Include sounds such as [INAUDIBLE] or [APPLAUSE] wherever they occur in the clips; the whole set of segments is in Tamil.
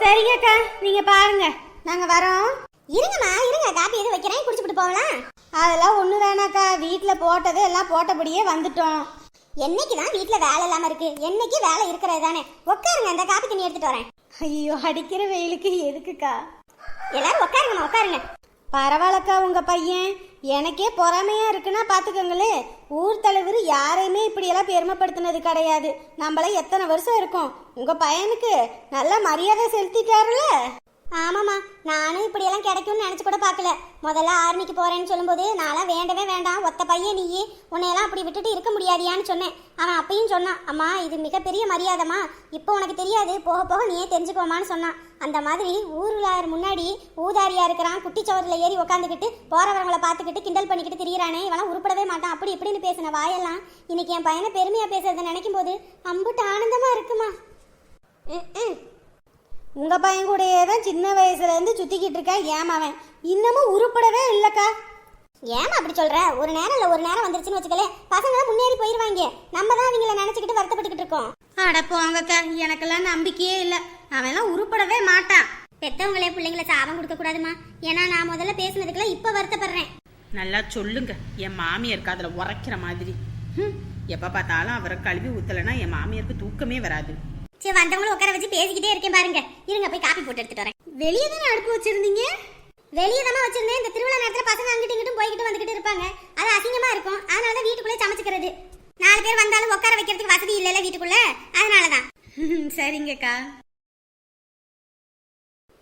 சரிங்கக்கா நீங்க பாருங்க. நாங்க வரோம். இருங்கம்மா இருங்க. காப்பி எதுவும் வைக்கிறேன். குடிச்சுட்டு போகலாம். அதெல்லாம் ஒண்ணு வேணாக்கா. வீட்ல போட்டது எல்லாம் போட்டபடியே வந்துட்டோம். என்னைக்கு தான் வீட்டில் வேலை இல்லாமல் இருக்கு? என்னைக்கு வேலை இருக்கிறது தானே? உட்காருங்க அந்த காப்பி தண்ணி எடுத்துட்டு வரேன். ஐயோ அடிக்கிற வெயிலுக்கு எதுக்குக்கா? எல்லாரும் உட்காருங்கம்மா உட்காருங்க. பரவாயில்லக்கா உங்க பையன். எனக்கே பொறாமையா இருக்குன்னா பாத்துக்கோங்களே. ஊர் தலைவர் யாரையுமே இப்படியெல்லாம் பெருமைப்படுத்தினது கிடையாது. நம்மள எத்தனை வருஷம் இருக்கோம்? உங்க பையனுக்கு நல்ல மரியாதை செலுத்திட்டாருல. ஆமாம்மா நானும் இப்படியெல்லாம் கிடைக்கும்னு நினச்சி கூட பார்க்கல. முதல்ல ஆர்மிக்கு போகிறேன்னு சொல்லும்போது நான்லாம் வேண்டவே வேண்டாம் ஒத்த பையன் நீயே உன்னையெல்லாம் அப்படி விட்டுட்டு இருக்க முடியாதியான்னு சொன்னேன். அவன் அப்பயும் சொன்னான் அம்மா இது மிகப்பெரிய மரியாதைம்மா. இப்போ உனக்கு தெரியாது போக போக நீயே தெரிஞ்சுக்கோமான்னு சொன்னான். அந்த மாதிரி ஊரில் முன்னாடி ஊதாரியாக இருக்கிறான் குட்டிச்சவரில் ஏறி உட்காந்துக்கிட்டு போகிறவங்களை பார்த்துக்கிட்டு கிண்டல் பண்ணிக்கிட்டு திரியிறானே இவெல்லாம் உருப்படவே மாட்டான். அப்படி இப்படின்னு பேசின வாயெல்லாம் இன்னைக்கு என் பையனை பெருமையாக பேசுறதை நினைக்கும் போது அம்புட்டு ஆனந்தமாக இருக்குமா? ம். ம் உங்க பையன் கூடயே தான் சின்ன வயசுல இருந்து சுத்திக்கிட்டு இருக்கான் ஏமாவன் இன்னமும் உருப்படவே இல்லக்கா. ஏமா அப்படி சொல்ற? ஒரு நேரம் இல்ல ஒரு நேரம் வந்துருச்சுன்னு வச்சுக்கலே பசங்க முன்னேறி போயிருவாங்க. நம்ம தான் அவங்கள நினைச்சுக்கிட்டு வருத்தப்பட்டுக்கிட்டு இருக்கோம். அட போங்கக்கா எனக்கெல்லாம் நம்பிக்கையே இல்லை. அவன்லாம் உருப்படவே மாட்டான். பெத்தவங்களே பிள்ளைங்கள சாபம் கொடுக்க கூடாதுமா ஏன்னா நான் முதல்ல பேசுனதுக்குலாம் இப்ப வருத்தப்படுறேன். நல்லா சொல்லுங்க. என் மாமியாருக்கு அதில் உரைக்கிற மாதிரி. எப்ப பார்த்தாலும் அவரை கழுவி ஊத்தலைன்னா என் மாமியாருக்கு தூக்கமே வராது. சரி வந்தவங்களும் உட்கார வச்சு பேசிக்கிட்டே இருக்கேன் பாருங்க. இருங்க போய் காப்பி போட்டு எடுத்துட்டு வரேன். வெளியே தானே அடுப்பு வச்சிருந்தீங்க? வெளியே தான் வச்சிருந்தேன். இந்த திருவிழா நேரத்துல பசங்க அங்கிட்டு இங்கிட்டும் போய்கிட்டு வந்துகிட்டு இருப்பாங்க. அது அசிங்கமா இருக்கும். அதனால தான் வீட்டுக்குள்ளே சமைச்சுக்கிறது. நாலு பேர் வந்தாலும் உட்கார வைக்கிறதுக்கு வசதி இல்லைல்ல வீட்டுக்குள்ள? அதனாலதான். [LAUGHS] சரிங்கக்கா.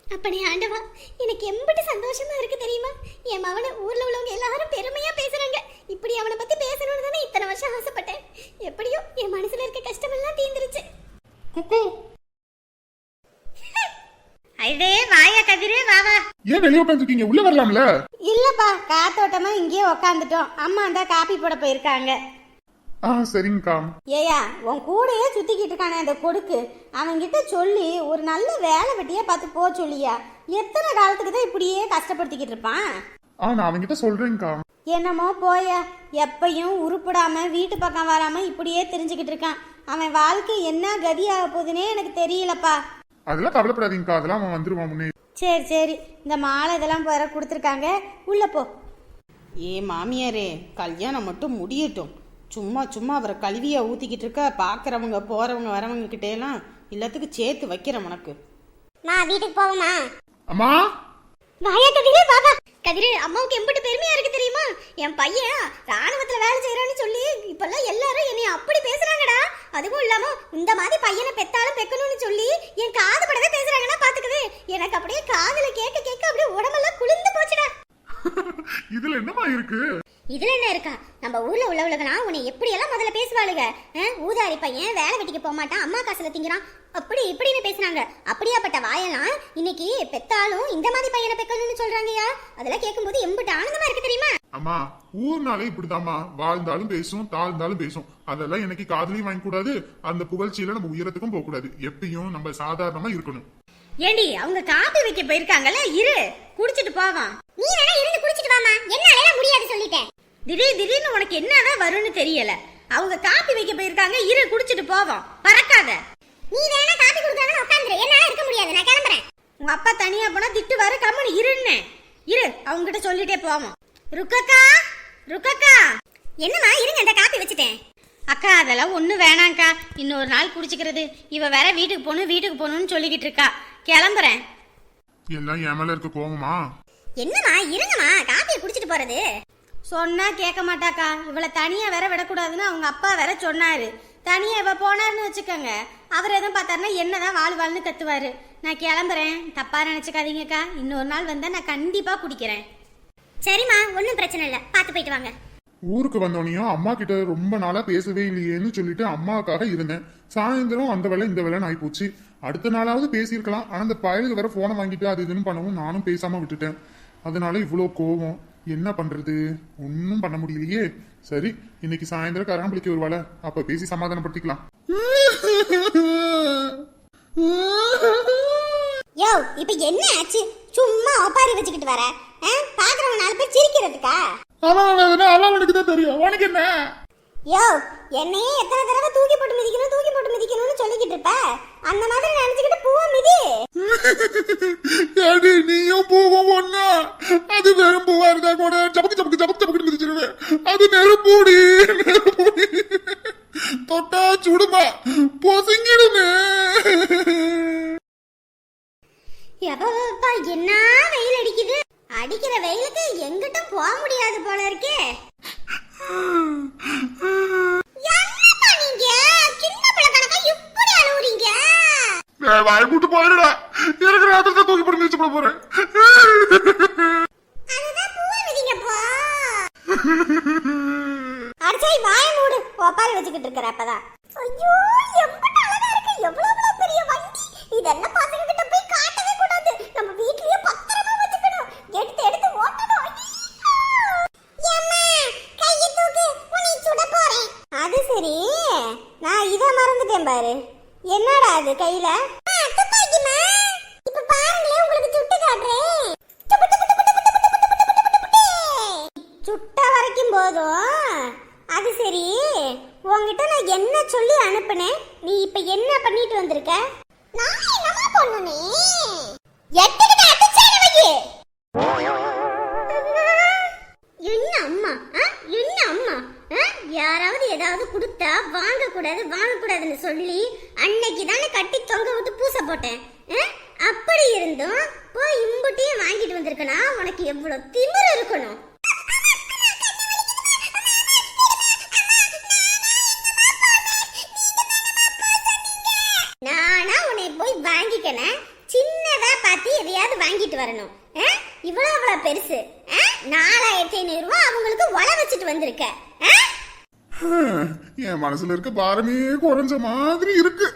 அப்பனே ஆண்டவா எனக்கு எம்பிட்டு சந்தோஷமா இருக்கு தெரியுமா? என் மவனை ஊர்ல உள்ளவங்க எல்லாரும் பெருமையா பேசுறாங்க. இப்படி அவனை பத்தி பேசணும்னு தானே இத்தனை வருஷம் ஆசைப்பட்டேன். எப்படியோ என் மனசுல இருக்க கஷ்டமெல்லாம் தீந்துருச்சு குக்கு ஐடே வாயா கதிரு வா வா. ஏன் வெளியே உட்காந்துருக்கீங்க உள்ள வரலாம்ல. இல்லப்பா காத்தோட்டமா இங்கேயே உக்காந்துட்டோம். அம்மா தான் காப்பி போட போயிருக்காங்க. ஆ சரிங்கக்கா. ஏயா உன் கூடயே சுத்திக்கிட்டு இருக்கானே அந்த கொடுக்கு. அவன்கிட்ட சொல்லி ஒரு நல்ல வேலை வெட்டியா பார்த்து போ சொல்லியா. எத்தனை காலத்துக்கு தான் இப்படியே கஷ்டப்படுத்திக்கிட்டு இருப்பான்? ஆ நான் அவன்கிட்ட சொல்றேன்க்கா. என்னமோ போயா எப்பயும் உருப்படாம வீட்டு பக்கம் வராம இப்படியே தெரிஞ்சுக்கிட்டு இருக்கான். அவன் வாழ்க்கை என்ன கதியாக போகுதுன்னே எனக்கு தெரியலப்பா. அதெல்லாம் கவலைப்படாதீங்கக்கா அதெல்லாம் அவன் வந்துருவான் முன்னே. சரி சரி. இந்த மாலை இதெல்லாம் வேற கொடுத்துருக்காங்க. உள்ள போ. ஏ மாமியாரே கல்யாணம் மட்டும் முடியட்டும். சும்மா சும்மா அவரை கழுவியா ஊத்திக்கிட்டு இருக்க பாக்குறவங்க போறவங்க வரவங்க கிட்ட எல்லாம் எல்லாத்துக்கும் சேர்த்து வைக்கிறேன் உனக்கு. நான் வீட்டுக்கு போவோமா அம்மா? வாயா பாபா கதிரு அம்மாவுக்கு எம்பிட்டு பெருமையா இருக்கு தெரியுமா? என் பையன் ராணுவத்துல வேலை செய்யறான்னு சொல்லி இப்பெல்லாம் எல்லாரும் என்னை அப்படி பேசுறாங்கடா. அதுவும் இல்லாம இந்த மாதிரி பையனை பெத்தாலும் பெக்கணும்னு சொல்லி என் காது படவே பேசுறாங்கன்னா பாத்துக்குது எனக்கு அப்படியே காதுல கேட்க கேட்க அப்படியே உடம்பெல்லாம் குளிர்ந்து போச்சுடா. [LAUGHS] இதுல என்னமா இருக்கு? இதுல என்ன இருக்கா? நம்ம ஊர்ல உள்ளவளுகலாம் உன்னை எப்படியெல்லாம் முதல்ல பேசுவாளுக ஆ, ஊதாரி பையன் வேலை வெட்டிக்கு போக மாட்டான். அம்மா காசுல திங்கிறான். அப்படி இப்படின்னு பேசுனாங்க. அப்படியாப்பட்ட வாயெல்லாம் இன்னைக்கு பெத்தாலும் இந்த மாதிரி பையனை பெக்கணும்னு சொல்றாங்கயா அதெல்லாம் கேட்கும்போது எம்பிட்டு ஆனந்தமா இருக்கு தெரியுமா? அம்மா ஊர்னாலே இப்படிதாம்மா. வாழ்ந்தாலும் பேசும் தாழ்ந்தாலும் பேசும். அதெல்லாம் எனக்கு காதலையும் வாங்கி கூடாது. அந்த புகழ்ச்சியில நம்ம உயரத்துக்கும் போக கூடாது. எப்பயும் நம்ம சாதாரணமா இருக்கணும். ஏண்டி அவங்க காப்பி வைக்க போயிருக்காங்கல்ல? இரு குடிச்சிட்டு போவான் நீ வேணா இருந்து குடிச்சிட்டு வாமா என்னால முடியாது சொல்லிட்டேன். திடீர் திடீர்னு உனக்கு என்னதான் வரும்னு தெரியல. அவங்க காப்பி வைக்க போயிருக்காங்க இரு குடிச்சிட்டு போவோம். பறக்காத. நீ வேணா காப்பி குடுக்கறானே உட்கார்ந்துரு என்னால இருக்க முடியாது. நான் கிளம்புறேன். உங்க அப்பா தனியா போனா திட்டு வர கம்முனு இருன்னு. இரு அவங்க கிட்ட சொல்லிட்டே போவோம். ருக்கக்கா ருக்கக்கா. என்னம்மா இருங்க அந்த காப்பி வச்சுட்டேன். அக்கா அதெல்லாம் ஒண்ணு வேணாங்க்கா இன்னொரு நாள் குடிச்சுக்கிறது. இவ வேற வீட்டுக்கு போகணும் வீட்டுக்கு போகணும்னு சொல்லிக்கிட்டு இருக்கா. கிளம்புறேன். எல்லாம் என் மேல இருக்க கோவமா? என்னம்மா இருங்கம்மா. காப்பியை குடிச்சிட்டு போறது. சொன்னா கேட்க மாட்டாக்கா. இவளை தனியா வேற விடக்கூடாதுன்னு அவங்க அப்பா வேற சொன்னாரு. தனியா இவ போனாருன்னு வச்சுக்கோங்க. அவர் எதுவும் பார்த்தாருன்னா என்னதான் வாழ் வாழ்னு கத்துவாரு. நான் கிளம்புறேன். தப்பா நினைச்சுக்காதீங்கக்கா. இன்னொரு நாள் வந்தா நான் கண்டிப்பா குடிக்கிறேன். சரிம்மா ஒன்றும் பிரச்சனை இல்லை. பார்த்து போயிட்டு வாங்க. ஊருக்கு வந்தோடனையும் அம்மா கிட்ட ரொம்ப நாளா பேசவே இல்லையேன்னு சொல்லிட்டு அம்மாவுக்காக இருந்தேன். சாயந்தரம் அந்த வேலை இந்த வேலைன்னு ஆயிப்போச்சு. அடுத்த நாளாவது பேசியிருக்கலாம். ஆனா அந்த பயலுக்கு வேற போனை வாங்கிட்டு அது இதுன்னு பண்ணவும் நானும் பேசாம விட்டுட்டேன். அதனால இவ்வளோ கோவம். என்ன பண்றது? ஒன்றும் பண்ண முடியலையே. சரி இன்னைக்கு சாயந்தரம் கராம்பளிக்கு ஒரு வேலை அப்ப பேசி சமாதானப்படுத்திக்கலாம். யோ இப்போ என்ன ஆச்சு? சும்மா ஒப்பாரி வச்சுக்கிட்டு வர? பாக்குறவங்க நாலு பேர் சிரிக்கிறதுக்கா? அவனுக்கு தான் தெரியும். உனக்கு என்ன? யோ என்னையே எத்தனை தடவை தூக்கி போட்டு மிதிக்கணும் தூக்கி போட்டு மிதிக்கணும்னு சொல்லிக்கிட்டு இருப்ப? அந்த மாதிரி நினைச்சுக்கிட்டு பூவா மிதி. ஏடி நீயும் பூவும் ஒண்ணா? அது வெறும் பூவா இருந்தா கூட சபக்கு சபக்கு சபக்கு சபக்கு மிதிச்சிருவேன் அது நெருப்பூடி நெருப்பூடி. தொட்டா சுடுமா? பொசுங்கிடுமே. எப்பா என்ன வெயில் அடிக்குது? அடிக்கிற வெயிலுக்கு எங்கிட்டும் போக முடியாது போல இருக்கே. வாய் மூட்டு போயிடுடா இருக்கிற ராத்திரத்தை தூக்கி போட்டு மிதிச்சு போட போறேன். அடிச்சாய் வாய மூடு. கோப்பால் வச்சுக்கிட்டு இருக்கிற அப்பதான். ஐயோ எம்பட்டு அழகா இருக்கு. எவ்வளவு எவ்வளவு பெரிய வண்டி. இதெல்லாம் பசங்க கிட்ட போய் காட்டவே கூடாது. நம்ம வீட்லயே பத்திரமா வச்சுக்கணும். எடுத்து எடுத்து ஓட்டணும். அது சரி. நான் இதை மறந்துட்டேன் பாரு. என்னடா அது கையில? என்ன சொல்லி அனுப்புனேன் நீ இப்ப என்ன பண்ணிட்டு வந்திருக்க? நான் என்னமா பண்ணுனே எட்டுக்கிட்ட அடிச்சான வையே. என்ன அம்மா? ஆ? என்ன அம்மா? ஆ? யாராவது ஏதாவது கொடுத்தா வாங்க கூடாது வாங்க கூடாதுன்னு சொல்லி அன்னைக்கு தானே கட்டி தொங்க விட்டு பூசை போட்டேன். ஆ? அப்படி இருந்தும் போய் இம்புட்டியும் வாங்கிட்டு வந்திருக்கனா? உனக்கு எவ்வளவு திமிர் இருக்கணும் நானா உன்னை போய் வாங்கிக்கனேன் சின்னதா பார்த்து எதையாவது வாங்கிட்டு வரணும் ஆ? இவ்வளவு அவ்வளவு பெருசு? நாலாயிரத்தி ஐநூறு ரூபாய் அவங்களுக்கு ஒல வச்சுட்டு வந்திருக்க? என் மனசுல இருக்க பாரமே குறைஞ்ச மாதிரி இருக்கு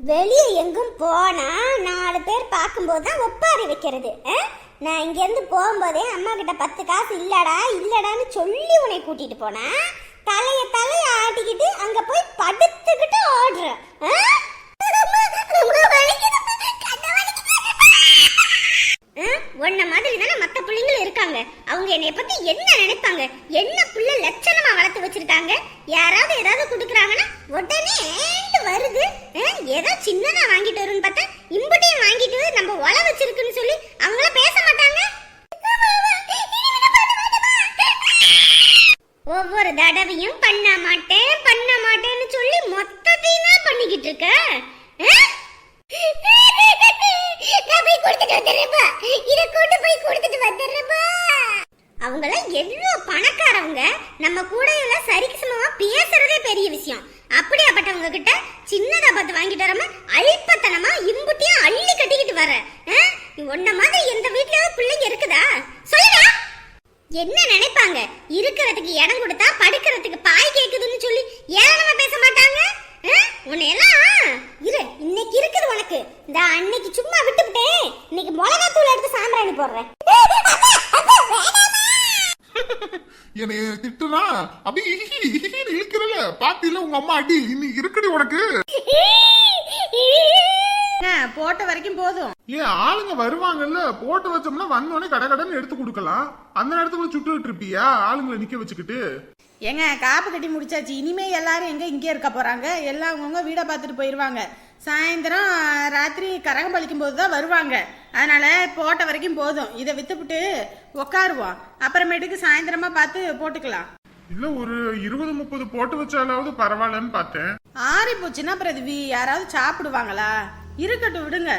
வெளியே எங்கும் போனா நாலு பேர் பார்க்கும்போது தான் ஒப்பாரி வைக்கிறது? நான் இங்க இருந்து போகும்போதே அம்மா கிட்ட பத்து காசு இல்லடா இல்லடான்னு சொல்லி உன்னை கூட்டிட்டு போனா வாங்கிக்கிட்டு அங்க போய் படுத்து போடுறேன் என்னைய திட்டுனா அப்படியே இழுக்கிறல. பாத்தியில உங்க அம்மா அடி. இன்னைக்கு இருக்குடி உனக்கு. போட்ட வரைக்கும் போதும். ஏன் ஆளுங்க வருவாங்கல்ல? போட்டு வச்சோம்னா வந்தோடனே கடை கடைன்னு எடுத்து கொடுக்கலாம். அந்த நேரத்துக்குள்ள சுட்டுட்டு இருப்பியா? ஆளுங்களை நிக்க வச்சுக்கிட்டு. ஏங்க காப்பு கட்டி முடிச்சாச்சு. இனிமே எல்லாரும் எங்க இங்கே இருக்க போறாங்க? எல்லாம் அவங்கவுங்க வீடை பார்த்துட்டு போயிடுவாங்க சாயந்தரம் ராத்திரி கரகம் பழிக்கும் போது தான் வருவாங்க. அதனால போட்ட வரைக்கும் போதும். இதை வித்துப்புட்டு உக்காருவோம். அப்புறமேட்டுக்கு சாயந்தரமா பார்த்து போட்டுக்கலாம். இல்ல ஒரு இருபது முப்பது போட்டு வச்சாலாவது பரவாயில்லன்னு பார்த்தேன். ஆறி போச்சுன்னா பிரதிவி யாராவது சாப்பிடுவாங்களா? இருக்கட்டும் விடுங்க.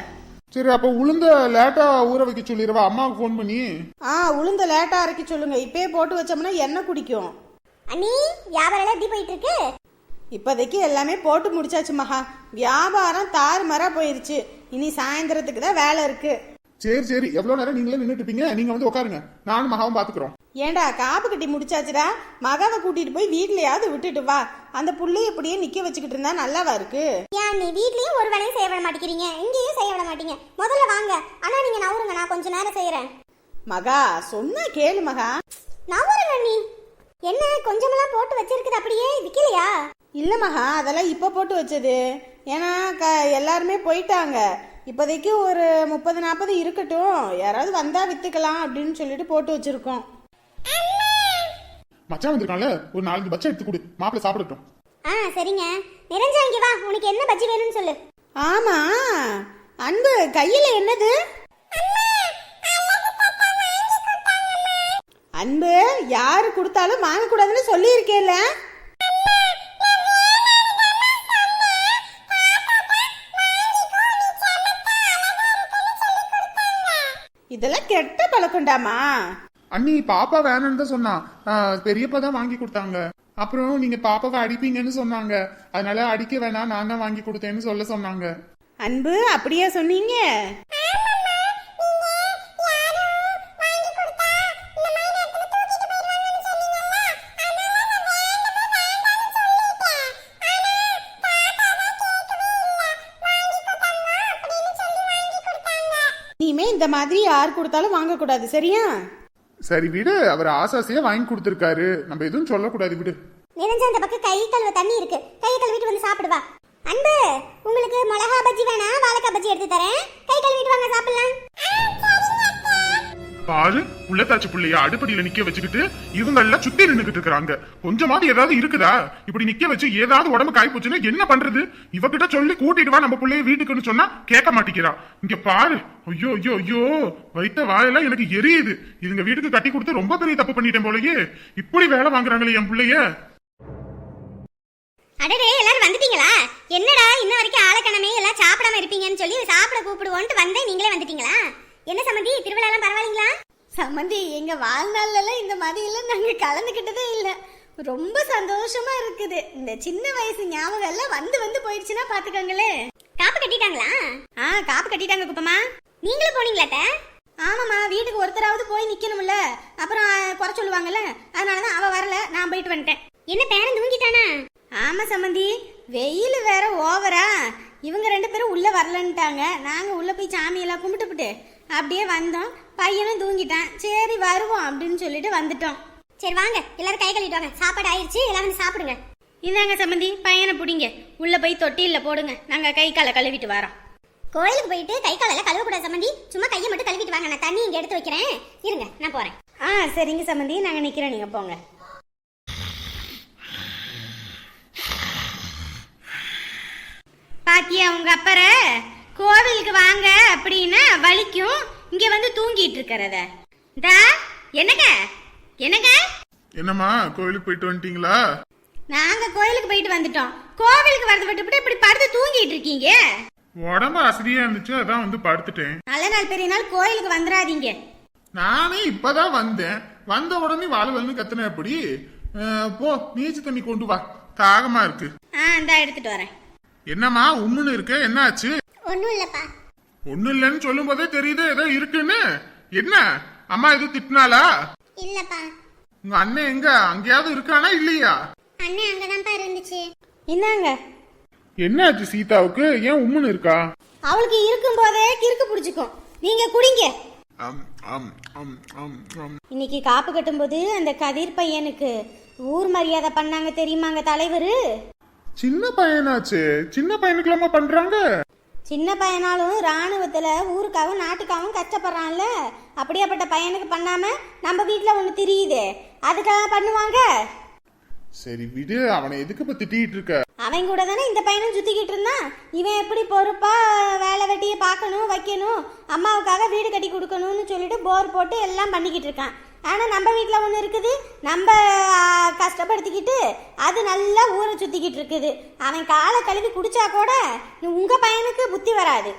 சரி அப்ப உளுந்த லேட்டா ஊற வைக்க சொல்லிடுவா? அம்மாவுக்கு ஃபோன் பண்ணி. ஆ உளுந்த லேட்டா அரைக்க சொல்லுங்க. இப்பயே போட்டு வச்சோம்னா எண்ணெய் குடிக்கும். அண்ணி வியாபாரம் எல்லாம் எப்படி போயிட்டு இருக்கு இப்போதைக்கு எல்லாமே போட்டு முடிச்சாச்சு மகா. வியாபாரம் தாறுமாறா போயிருச்சு. இனி சாயந்தரத்துக்கு தான் வேலை இருக்கு. சரி சரி. எவ்வளவு நேரம் நீங்களே நின்னுட்டு இருப்பீங்க? நீங்க வந்து உட்காருங்க. நானும் மகாவும் பாத்துக்கிறோம் ஏண்டா காப்பு கட்டி முடிச்சாச்சுடா? மகாவை கூட்டிட்டு போய் வீட்லயாவது விட்டுட்டு வா. அந்த புள்ளைய இப்படியே நிக்க வச்சுக்கிட்டு இருந்தா நல்லாவா இருக்கு? ஏன் நீ வீட்லயும் ஒரு வேலையும் செய்ய விட மாட்டேங்கிறீங்க. இங்கேயும் செய்ய விட மாட்டீங்க. முதல்ல வாங்க. அண்ணா நீங்க நவருங்க நான் கொஞ்ச நேரம் செய்யறேன் மகா சொன்னா கேளு மகா. நவருங்க நீ என்ன கொஞ்சமெல்லாம் போட்டு வச்சிருக்குது அப்படியே? விக்கலையா இல்ல மகா அதெல்லாம் இப்ப போட்டு வச்சது. ஏன்னா க எல்லாருமே போயிட்டாங்க. இப்போதைக்கு ஒரு முப்பது நாற்பது இருக்கட்டும். யாராவது வந்தா வித்துக்கலாம் அப்படின்னு சொல்லிட்டு போட்டு வச்சிருக்கோம். மச்சான் வந்திருக்கான்ல? ஒரு நாலஞ்சு பச்சை எடுத்து கொடு. மாப்பிள்ளை சாப்பிடட்டும். ஆ சரிங்க. நிரஞ்சா இங்க வா. உனக்கு என்ன பஜ்ஜி வேணும்னு சொல்லு. ஆமா. அன்பு கையில என்னது? அன்பு யாரு கொடுத்தாலும் வாங்கக்கூடாதுன்னு சொல்லியிருக்கேல்ல? இதெல்லாம் கெட்ட பழக்கம்டாமா? அண்ணி பாப்பா வேணும்னு தான் சொன்னா. ஆ, பெரியப்பா தான் வாங்கி கொடுத்தாங்க. அப்புறம் நீங்க பாப்பாவை அடிப்பீங்கன்னு சொன்னாங்க. அதனால அடிக்க வேணாம் நான் தான் வாங்கி கொடுத்தேன்னு சொல்ல சொன்னாங்க. அன்பு அப்படியா சொன்னீங்க? இந்த மாதிரி யார் கொடுத்தாலும் வாங்கக்கூடாது சரியா? சரி விடு அவர் ஆசாசியா வாங்கி கொடுத்துருக்காரு. நம்ம எதுவும் சொல்லக்கூடாது விடு. நிரஞ்சா இந்த பக்கம் கை கழுவ தண்ணி இருக்கு. கை கழுவிட்டு வந்து சாப்பிடுவா அன்பு உங்களுக்கு மிளகா பஜ்ஜி வேணா வாழைக்காய் பஜ்ஜி எடுத்து தரேன். கை கழுவிட்டு வாங்க சாப்பிடலாம். பாரு உள்ளத்தாச்சி பிள்ளைய அடுப்படியில நிக்க வச்சுக்கிட்டு இவங்க எல்லாம் சுத்தி நின்னுகிட்டு இருக்காங்க கொஞ்சமாவது ஏதாவது இருக்குதா? இப்படி நிக்க வச்சு ஏதாவது உடம்பு காய் போச்சுன்னா என்ன பண்றது? இவகிட்ட சொல்லி கூட்டிட்டு வா நம்ம பிள்ளைய வீட்டுக்குன்னு சொன்னா கேட்க மாட்டேங்கிறா. இங்க பாரு. ஐயோ ஐயோ ஐயோ. வைத்த வாயெல்லாம் எனக்கு எரியுது. இதுங்க வீட்டுக்கு கட்டி கொடுத்து ரொம்ப பெரிய தப்பு பண்ணிட்டேன் போலயே. இப்படி வேலை வாங்குறாங்களே என் பிள்ளைய. அடடே எல்லாரும் வந்துட்டீங்களா? என்னடா இன்ன வரைக்கும் ஆளக்கணமே எல்லாம் சாப்பிடாம இருப்பீங்கன்னு சொல்லி சாப்பிட கூப்பிடுவோன்ட்டு வந்தேன். நீங்களே வந்துட்டீங்களா? என்ன சம்மந்தி திருவிழா எல்லாம் பரவாயில்லைங்களா? சம்மந்தி எங்க வாழ்நாள்ல இந்த மாதிரி எல்லாம் நாங்க கலந்துக்கிட்டதே இல்ல. ரொம்ப சந்தோஷமா இருக்குது. இந்த சின்ன வயசு ஞாபகம் எல்லாம் வந்து வந்து போயிடுச்சுன்னா பாத்துக்கோங்களே காப்பு கட்டிட்டாங்களா? ஆ காப்பு கட்டிட்டாங்க குப்பமா நீங்களும் போனீங்களா அத்தை? ஆமாம்மா வீட்டுக்கு ஒருத்தராவது போய் நிக்கணும்ல. அப்புறம் குறை சொல்லுவாங்கல்ல. அதனாலதான் அவ வரல நான் போயிட்டு வந்துட்டேன். என்ன பேரன் தூங்கிட்டானா? ஆமா சம்மந்தி வெயில் வேற ஓவரா. இவங்க ரெண்டு பேரும் உள்ள வரலன்ட்டாங்க. நாங்க உள்ள போய் சாமியெல்லாம் கும்பிட்டுப்புட்டு அப்படியே வந்தோம் பையனும் தூங்கிட்டான். சரி வருவோம் அப்படின்னு சொல்லிட்டு வந்துட்டோம். சரி வாங்க. எல்லாரும் கை கழுவிட்டு வாங்க. சாப்பாடு ஆயிருச்சு. எல்லாம் வந்து சாப்பிடுங்க. இந்தாங்க சம்மந்தி பையனை பிடிங்க. உள்ள போய் தொட்டியில் போடுங்க. நாங்க கை காலை கழுவிட்டு வரோம். கோயிலுக்கு போயிட்டு கை காலெல்லாம் கழுவக்கூடாது சம்மந்தி சும்மா கையை மட்டும் கழுவிட்டு வாங்க. நான் தண்ணி இங்க எடுத்து வைக்கிறேன். இருங்க நான் போறேன். ஆ சரிங்க சம்மந்தி நாங்க நிக்கிறோம். நீங்க போங்க. பாத்தியா உங்க அப்பற? கோவிலுக்கு வாங்க அப்படின்னா வலிக்கும். இங்க வந்து தூங்கிட்டு இருக்கிறத. தா என்னங்க? என்னங்க? என்னம்மா கோயிலுக்கு போயிட்டு வந்துட்டீங்களா? நாங்க கோயிலுக்கு போயிட்டு வந்துட்டோம். கோவிலுக்கு வரது விட்டுவிட்டு இப்படி படுத்து தூங்கிட்டு இருக்கீங்க? உடம்பு அசதியா இருந்துச்சு அதான் வந்து படுத்துட்டேன். நல்ல நாள் பெரிய நாள் கோயிலுக்கு வந்துடாதீங்க. நானே இப்பதான் வந்தேன். வந்த உடனே வாழ்வல்னு கத்துன எப்படி? போ நீச்சு தண்ணி கொண்டு வா. தாகமா இருக்கு. ஆ இந்தா எடுத்துட்டு வரேன். என்னம்மா உம்முன்னு இருக்க? என்னாச்சு? ஒன்றும் இல்லப்பா. ஒண்ணு இல்லைன்னு சொல்லும் போதே தெரியுது ஏதோ இருக்குன்னு. என்ன? அம்மா எதுவும் திட்டினாளா? இல்லப்பா. உங்க அண்ணன் எங்க? அங்கேயாவது இருக்கானா இல்லையா? அண்ணன் அங்கதான்ப்பா இருந்துச்சு. இந்தாங்க. என்னாச்சு சீதாவுக்கு? ஏன் உம்முன்னு இருக்கா? அவளுக்கு இருக்கும் போதே கிறுக்கு பிடிச்சிக்கும். நீங்க குடிங்க. அம், அம், அம், அம், அம். இன்னைக்கு காப்பு கட்டும்போது அந்த கதிர் பையனுக்கு ஊர் மரியாதை பண்ணாங்க தெரியுமாங்க தலைவர்? சின்ன பையனாச்சு. சின்ன பையனுக்கு பண்றாங்க? சின்ன பையனாலும் ராணுவத்துல ஊருக்காகவும் நாட்டுக்காகவும் கஷ்டப்படுறான்ல. அப்படியாப்பட்ட பையனுக்கு பண்ணாம நம்ம வீட்ல ஒண்ணு தெரியுது. அதுக்காக பண்ணுவாங்க? சரி விடு அவனை எதுக்கு இப்ப திட்டிட்டு இருக்க? அவன் கூட தானே இந்த பையனும் சுத்திக்கிட்டு இருந்தான். இவன் எப்படி பொறுப்பா வேலை வெட்டியை பார்க்கணும் வைக்கணும் அம்மாவுக்காக வீடு கட்டி கொடுக்கணும்னு சொல்லிட்டு போர் போட்டு எல்லாம் பண்ணிக்கிட்டு இருக்கான். ஆனா நம்ம வீட்டில் ஒன்று இருக்குது. நம்ம கஷ்டப்படுத்திக்கிட்டு அது நல்லா ஊரை சுத்திக்கிட்டு இருக்குது. அவன் காலை கழுவி குடிச்சா கூட உங்க பையனுக்கு புத்தி வராது.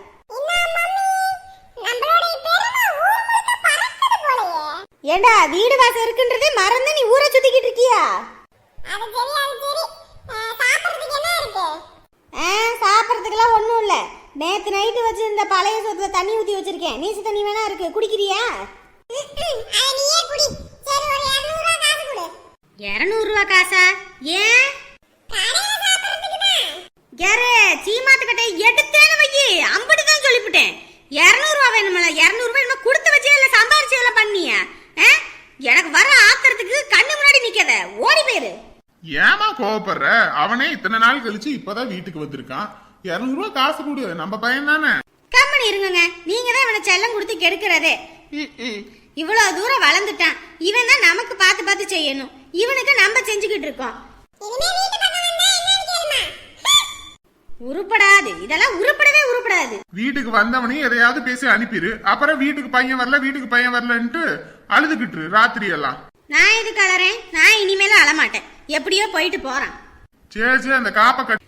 ஏண்டா வீடு வாசல் இருக்குன்றதே மறந்து நீ ஊரை சுத்திக்கிட்டு இருக்கியா? சாப்பிட்றதுக்கெல்லாம் ஒன்றும் இல்லை. நேற்று நைட்டு வச்சிருந்த பழைய சோத்துல தண்ணி ஊற்றி வச்சிருக்கேன். நீச்சு தண்ணி வேணா இருக்கு. குடிக்கிறியா? இரநூறுவா காசா? ஏன் யாரு? சீமாத்துக்கிட்ட எடுத்தேன்னு வைக்கி அம்பட்டு தான் சொல்லிவிட்டேன் இரநூறுவா வேணுமில்ல இரநூறுவா என்ன கொடுத்து வச்சே இல்லை சம்பாரிச்சு எல்லாம் பண்ணியா? எனக்கு வர ஆத்திரத்துக்கு கண்ணு முன்னாடி நிக்காத. ஓடி போயிரு. ஏமா கோவப்படுற? அவனே இத்தனை நாள் கழிச்சு இப்பதான் வீட்டுக்கு வந்திருக்கான். இருநூறு ரூபாய் காசு கொடு. நம்ம பையன் தானே கம்மனி இருங்கங்க. நீங்க தான் இவனை செல்லம் கொடுத்து கெடுக்கிறதே. ம், ம். இவ்வளவு தூரம் வளர்ந்துட்டான். இவன் தான் நமக்கு பார்த்து பார்த்து செய்யணும். இவனுக்கு நம்ம செஞ்சுக்கிட்டு இருக்கோம். உருப்படாது. இதெல்லாம் உருப்படவே உருப்படாது. வீட்டுக்கு வந்தவனையும் எதையாவது பேசி அனுப்பிடு அப்புறம் வீட்டுக்கு பையன் வரல வீட்டுக்கு பையன் வரலன்ட்டு அழுதுகிட்டு ராத்திரி எல்லாம் நான் எதுக்கு அலறேன்? நான் இனிமேல அழமாட்டேன். எப்படியோ போயிட்டு போறான். சரி சரி அந்த காப்பை கட்டி